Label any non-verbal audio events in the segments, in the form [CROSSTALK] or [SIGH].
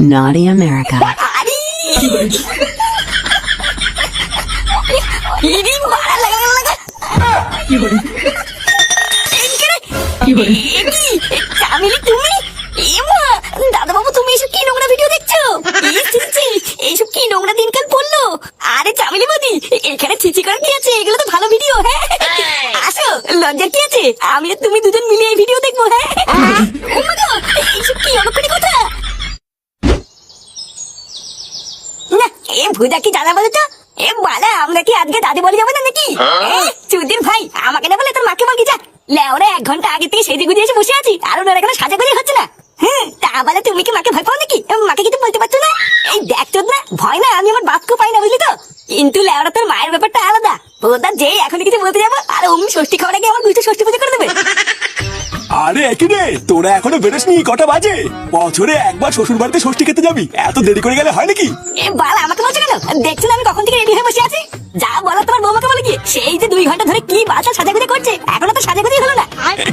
Naughty America. তুমি এসব কি নোংরা ভিডিও দেখছ? এইসব কি নোংরা দিনকাল পড়ল? আরে চামিলি বদি এখানে ছিচি করার কি আছে? এগুলো তো ভালো ভিডিও হ্যাঁ। আসো লজ্জার কি আছে? আমি আর তুমি দুজন মিলে এই ভিডিও দেখব হ্যাঁ? [LAUGHS] এইসব কি অলক্ষণী কথা? না এ ভুদা কি জানা বলো তো এ বালা আমরা কি আজকে দাদি বলে যাব না নাকি? চুদির ভাই আমাকে না বলে তোর মাকে বলকি যা। লেওরা এক ঘণ্টা আগে থেকে সেজে গুজে এসে বসে আছি আর ওনার এখানে সাজা গুজে হচ্ছে না। হ্যাঁ তা বলে তুমি কি মাকে ভয় পাও নাকি? মাকে কিছু বলতে পারছ না? এই দেখ না ভয় না আমি আমার বাপকে পাই না বুঝলি তো? কিন্তু লেওরা তোর মায়ের ব্যাপারটা আলাদা ওটা যে এখন কিছু বলতে যাব আর অমনি ষষ্ঠী খাওয়ার আগে আমার গুছতে ষষ্ঠী পুজো করে দেবে। আরে একই রে তোরা এখনও বেরোসনি কটা বাজে? বছরে একবার শ্বশুর বাড়িতে ষষ্ঠী খেতে যাবি এত দেরি করে গেলে হয় নাকি? এ বাল আমাকে বলছো কেন? দেখছ না আমি কখন থেকে রেডি হয়ে বসে আছি? যা বলো তোমার বৌমাকে বলে কি সেই যে দুই ঘণ্টা ধরে কি বাসা সাজাগুজি করছে এখনও তো সাজাগুজি হলো না।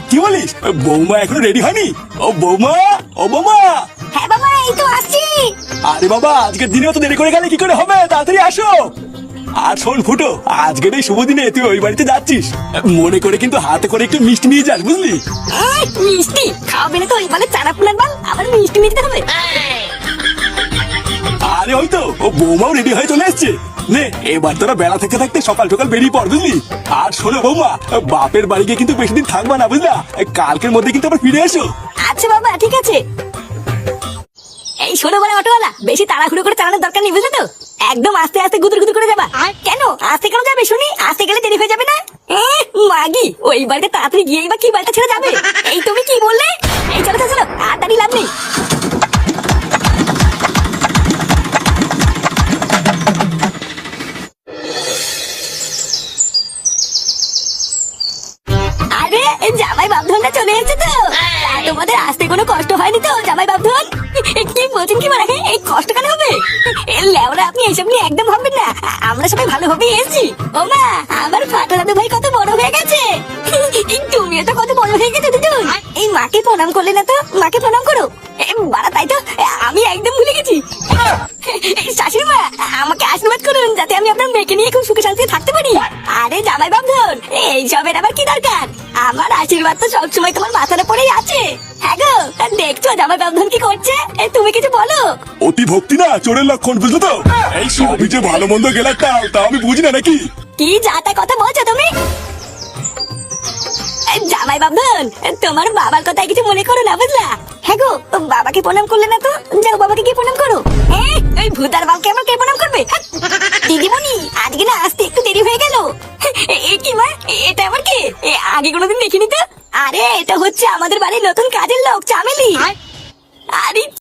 কি বলিস? বৌমা এখনও রেডি হয়নি? ও বৌমা ও বৌমা। হ্যাঁ বাবা এই তো আসছি। আরে বাবা আজকের দিনেও তো দেরি করে গেলে কি করে হবে? তাড়াতাড়ি আসো। আর শোন ফুটো আজকের এই শুভ দিনে তুই ওই বাড়িতে যাচ্ছিস। মনে করে কিন্তু হাতে করে একটু মিষ্টি নিয়ে যাস বুঝলি? মিষ্টি? খাওয়াবে না তো ওই বলে চারা ফুলার বাল আবার মিষ্টি নিতে হবে। আরে ওই তো ও বৌমাও রেডি হয়ে চলে এসছে। নে এবার তোরা বেলা থেকে থাকতে সকাল সকাল বেরিয়ে পড় বুঝলি? আর শোনো বৌমা বাপের বাড়ি গিয়ে কিন্তু বেশি দিন থাকবা না বুঝলা? কালকের মধ্যে কিন্তু আবার ফিরে এসো। আচ্ছা বাবা ঠিক আছে। শোনো বলে অটোওয়ালা? বেশি তাড়াহুড়ো করে চালানোর দরকার নেই বুঝলে তো? একদম আস্তে আস্তে গুদুর গুদুর করে যাবা। কেন? আস্তে কেন যাবে শুনি? আস্তে গেলে দেরি হয়ে যাবে না? মাগি ওই বাড়িতে তাড়াতাড়ি গিয়েই বা কি বাড়িটা ছেড়ে যাবে? এই তুমি কি বললে? এই চলো চলো আর দাঁড়িয়ে লাভ নেই। আরে জামাই বাপধনটা চলে এসেছে তো। তোমাদের আসতে কোনো কষ্ট হয়নি তো জামাই বাপধন? কি বলছেন কি মানে? এই কষ্ট কেন হবে? লেওরা, আপনি এইসব নিয়ে একদম ভাববেন না। আমরা সবাই ভালোভাবেই এসেছি। ও মা, আমার ফাটা দাদু ভাই কত বড় হয়ে গেছে। তুমিও তো কত বড় হয়ে দুজন এই মাকে প্রণাম করলে না তো? মাকে প্রণাম করো। বাড়া, তাই তো? আমি একদম ভুলে গেছি। আমাকে আশীর্বাদ করুন, যাতে আমি আপনার মেয়েকে নিয়ে খুব সুখে শান্তিতে থাকতে পারি। আরে, জামাই বাবধন এইসবের আবার কি দরকার? আমার আশীর্বাদ তো সবসময় তোমার মাথার উপরেই আছে। হ্যাঁ দেখছ জামাই কি করছে? এ, তুমি কিছু বলো। অতি ভক্তি না চোরের লক্ষণ বুঝলো তো? এই সবই যে ভালো মন্দ গেলে তাও তা আমি বুঝি না নাকি? কি যা তা কথা বলছো তুমি? এ, জামাই বাবধন তোমার বাবার কথায় কিছু মনে করো না বুঝলা? হ্যাঁ গো বাবাকে প্রণাম করলে না তো? যাও বাবাকে গিয়ে প্রণাম করো। ওই ভূতার বালকে আমার কে প্রণাম করবে? হ্যাঁ, দিদিমণি আজকে না আসতে একটু দেরি হয়ে গেল। এ- এ কি মা? এটা আবার কে? এ, আগে কোনোদিন দেখিনি তো? আরে এটা হচ্ছে আমাদের বাড়ির নতুন কাজের লোক চামেলি। আরে